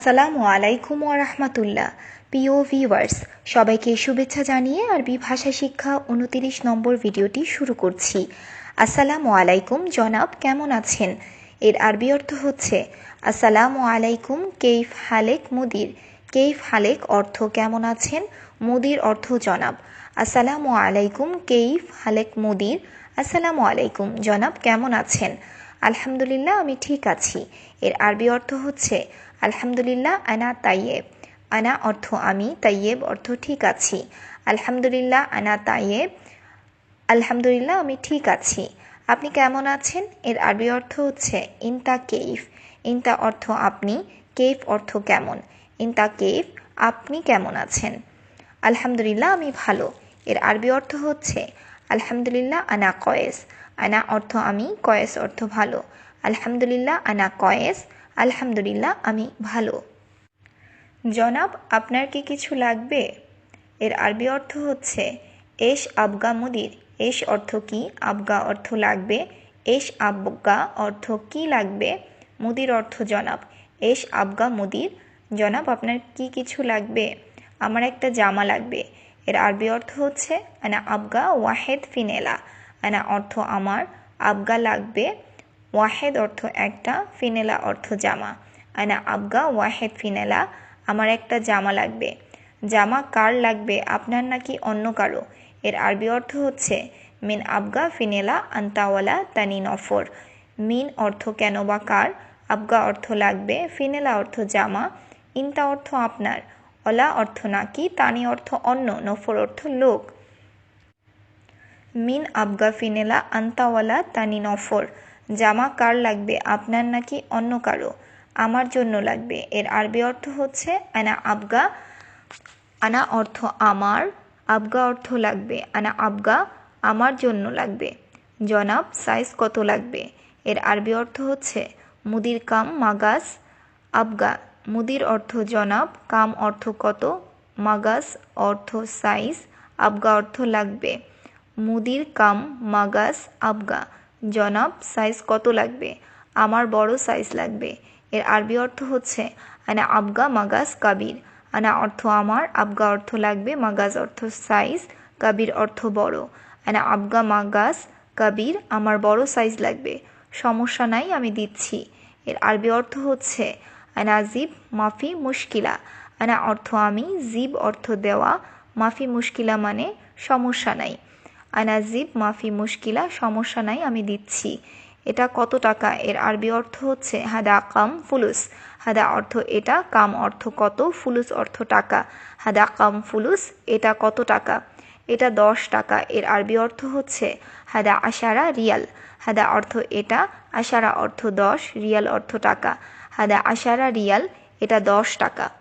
আসসালামু আলাইকুম ওরহমতুল্লাহ প্রিয় ভিউয়ার্স সবাইকে শুভেচ্ছা জানিয়ে আরবি ভাষা শিক্ষা উনতিরিশ নম্বর ভিডিওটি শুরু করছি। আসসালামু আলাইকুম, জনাব, কেমন আছেন? এর আরবি অর্থ হচ্ছে, আসসালামু আলাইকুম, কেইফ হালেক, মুদির। কেইফ হালেক অর্থ কেমন আছেন? মুদির অর্থ, জনাব। আসসালামু আলাইকুম, কেইফ হালেক, মুদির। আসসালামু আলাইকুম, জনাব, কেমন আছেন? আলহামদুলিল্লাহ, আমি ঠিক আছি। এর আরবি অর্থ হচ্ছে, আলহামদুলিল্লাহ, আনা তাইয়েব। আনা অর্থ, আমি। তাইয়েব অর্থ, ঠিক আছি। আলহামদুলিল্লাহ, আনা তাইয়েব। আলহামদুলিল্লাহ, আমি ঠিক আছি। আপনি কেমন আছেন? এর আরবি অর্থ হচ্ছে, ইনতা কেইফ। ইনতা অর্থ, আপনি। কেইফ অর্থ, কেমন। ইনতা কেইফ? আপনি কেমন আছেন? আলহামদুলিল্লাহ, আমি ভালো। এর আরবি অর্থ হচ্ছে, আলহামদুলিল্লাহ, আনা কয়েস। আনা অর্থ আমি, কয়েস অর্থ ভালো। আলহামদুলিল্লাহ আনা কয়েস, আলহামদুলিল্লাহ আমি ভালো। জনাব, আপনার কি কিছু লাগবে? এর আরবি অর্থ হচ্ছে, এস আবগা মুদির। এস অর্থ কি? আবগা অর্থ লাগবে। এস আবগা অর্থ কি লাগবে? মুদির অর্থ, জনাব। এস আবগা মুদির। জনাব, আপনার কি কিছু লাগবে? আমার একটা জামা লাগবে। এর আরবি অর্থ হচ্ছে, আনা আবগা ওয়াহেদ ফিনেলা। আনা অর্থ আমার, আবগা লাগবে, ওয়াহেদ অর্থ একটা, ফিনেলা অর্থ জামা। আনা আবগা, ওয়াহেদ, ফিনেলা, আমার একটা জামা লাগবে। জামা কার লাগবে, আপনার নাকি অন্য কারও? এর আরবি অর্থ হচ্ছে, মিন আবগা, ফিনেলা, আন্তাওয়ালা, তানি, নফর। মিন অর্থ কেন বা কার? আবগা অর্থ লাগবে, ফিনেলা অর্থ জামা, ইনতা অর্থ আপনার। অলা অর্থ নাকি, তানি অর্থ অন্য, নফর অর্থ লোক। মিন আবগা ফিনেলা আন্তাওয়ালা তানি নফর। জামা কার লাগবে? আপনার নাকি অন্য কারও? আমার জন্য লাগবে। এর আরবি অর্থ হচ্ছে, আনা আবগা, আনা অর্থ আমার, আবগা অর্থ লাগবে, আনা আবগা আমার জন্য লাগবে। জনাব, সাইজ কত লাগবে? এর আরবি অর্থ হচ্ছে, মুদির কাম মাগাস, আবগা। মুদির অর্থ জনাব, কাম অর্থ কত? মাগাস অর্থ সাইজ, আবগা অর্থ লাগবে। মুদির কাম মাগাস আবগা। জনাব সাইজ কত লাগবে? আমার বড় সাইজ লাগবে। এর আরবি অর্থ হচ্ছে, আনা আবগা মাগাস কাবির। আনা অর্থ আমার, আবগা অর্থ লাগবে মাগাজ অর্থ সাইজ কাবির অর্থ বড়। আনা আবগা মাগাস কাবির, আমার বড় সাইজ লাগবে। সমস্যা নাই, আমি দিচ্ছি। এর আরবি অর্থ হচ্ছে, আনা জিব মাফি মুশকিলা। আনা অর্থ আমি, জিব অর্থ দেওয়া। মাফি মুশকিলা মানে সমস্যা নাই। আনাজিব, মাফি, মুশকিলা, সমস্যা নাই, আমি দিচ্ছি। এটা কত টাকা? এর আরবি অর্থ হচ্ছে, হাদা কাম ফুলুস। হাদা অর্থ এটা, কাম অর্থ কত, ফুলুস অর্থ টাকা। হাদা কাম ফুলুস, এটা কত টাকা? এটা দশ টাকা। এর আরবি অর্থ হচ্ছে, হাদা আশারা রিয়াল। হাদা অর্থ এটা, আশারা অর্থ দশ, রিয়াল অর্থ টাকা। হাদা আশারা রিয়াল, এটা দশ টাকা।